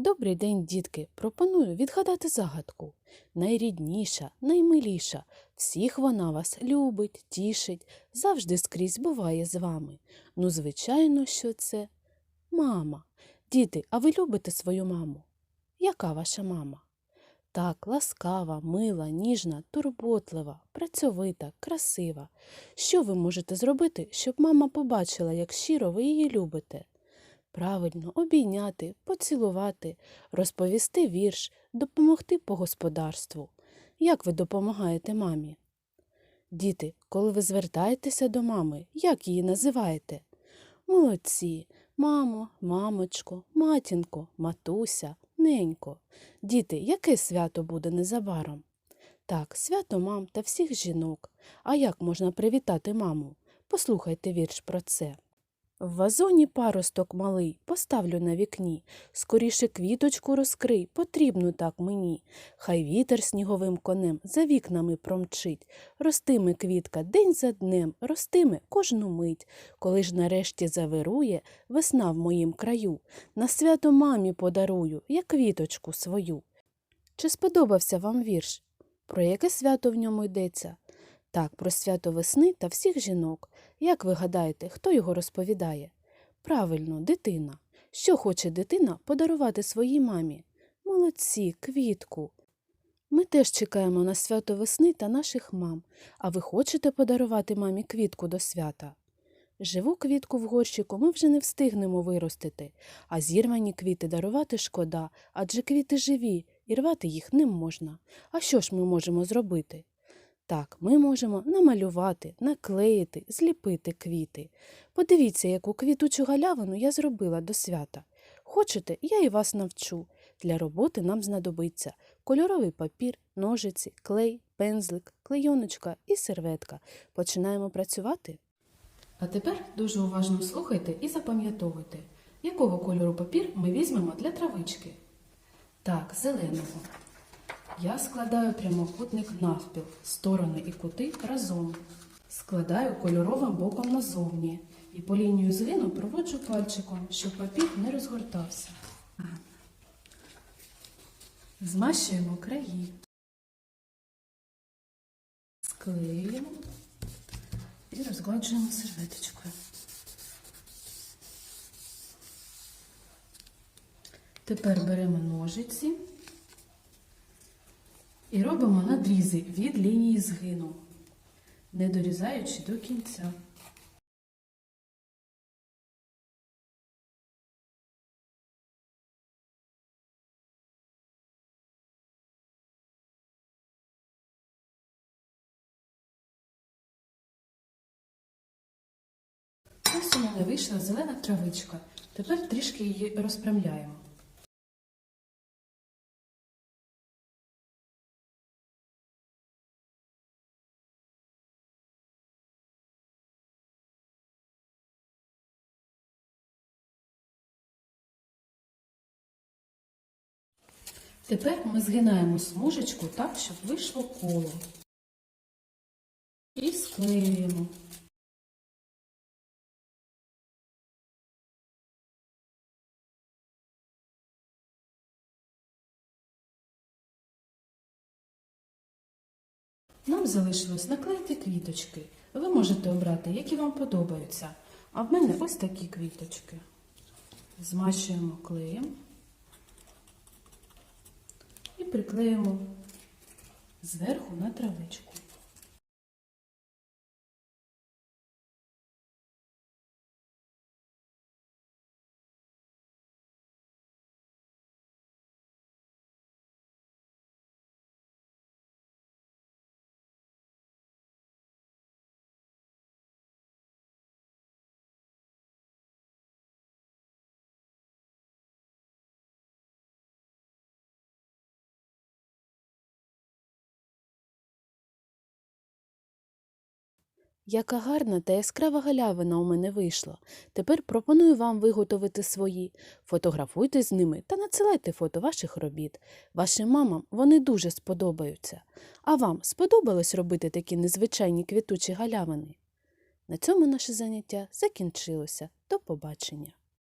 Добрий день, дітки. Пропоную відгадати загадку. Найрідніша, наймиліша. Всіх вона вас любить, тішить, завжди скрізь буває з вами. Ну, звичайно, що це мама. Діти, а ви любите свою маму? Яка ваша мама? Так, ласкава, мила, ніжна, турботлива, працьовита, красива. Що ви можете зробити, щоб мама побачила, як щиро ви її любите? Правильно, обійняти, поцілувати, розповісти вірш, допомогти по господарству. Як ви допомагаєте мамі? Діти, коли ви звертаєтеся до мами, як її називаєте? Молодці, мамо, мамочко, матінко, матуся, ненько. Діти, яке свято буде незабаром? Так, свято мам та всіх жінок. А як можна привітати маму? Послухайте вірш про це. В вазоні паросток малий, поставлю на вікні. Скоріше квіточку розкрий, потрібну так мені. Хай вітер сніговим конем за вікнами промчить. Ростиме квітка день за днем, ростиме кожну мить. Коли ж нарешті завирує весна в моїм краю, на свято мамі подарую, я квіточку свою. Чи сподобався вам вірш? Про яке свято в ньому йдеться? Так, про свято весни та всіх жінок. Як ви гадаєте, хто його розповідає? Правильно, дитина. Що хоче дитина подарувати своїй мамі? Молодці, квітку. Ми теж чекаємо на свято весни та наших мам. А ви хочете подарувати мамі квітку до свята? Живу квітку в горщику ми вже не встигнемо виростити, а зірвані квіти дарувати шкода, адже квіти живі, і рвати їх не можна. А що ж ми можемо зробити? Так, ми можемо намалювати, наклеїти, зліпити квіти. Подивіться, яку квітучу галявину я зробила до свята. Хочете, я і вас навчу. Для роботи нам знадобиться кольоровий папір, ножиці, клей, пензлик, клейоночка і серветка. Починаємо працювати? А тепер дуже уважно слухайте і запам'ятовуйте, якого кольору папір ми візьмемо для травички. Так, зеленого. Я складаю прямокутник навпіл, сторони і кути разом. Складаю кольоровим боком назовні і по лінію згину проводжу пальчиком, щоб папір не розгортався. Змащуємо краї. Склеюємо і розгладжуємо серветочкою. Тепер беремо ножиці і робимо надрізи від лінії згину, не дорізаючи до кінця. Ось у мене вийшла зелена травичка. Тепер трішки її розпрямляємо. Тепер ми згинаємо смужечку так, щоб вийшло коло. І склеюємо. Нам залишилось наклеїти квіточки. Ви можете обрати, які вам подобаються. А в мене ось такі квіточки. Змащуємо клеєм приклеїмо зверху на травичку. Яка гарна та яскрава галявина у мене вийшла. Тепер пропоную вам виготовити свої. Фотографуйте з ними та надсилайте фото ваших робіт. Вашим мамам вони дуже сподобаються. А вам сподобалось робити такі незвичайні квітучі галявини? На цьому наше заняття закінчилося. До побачення!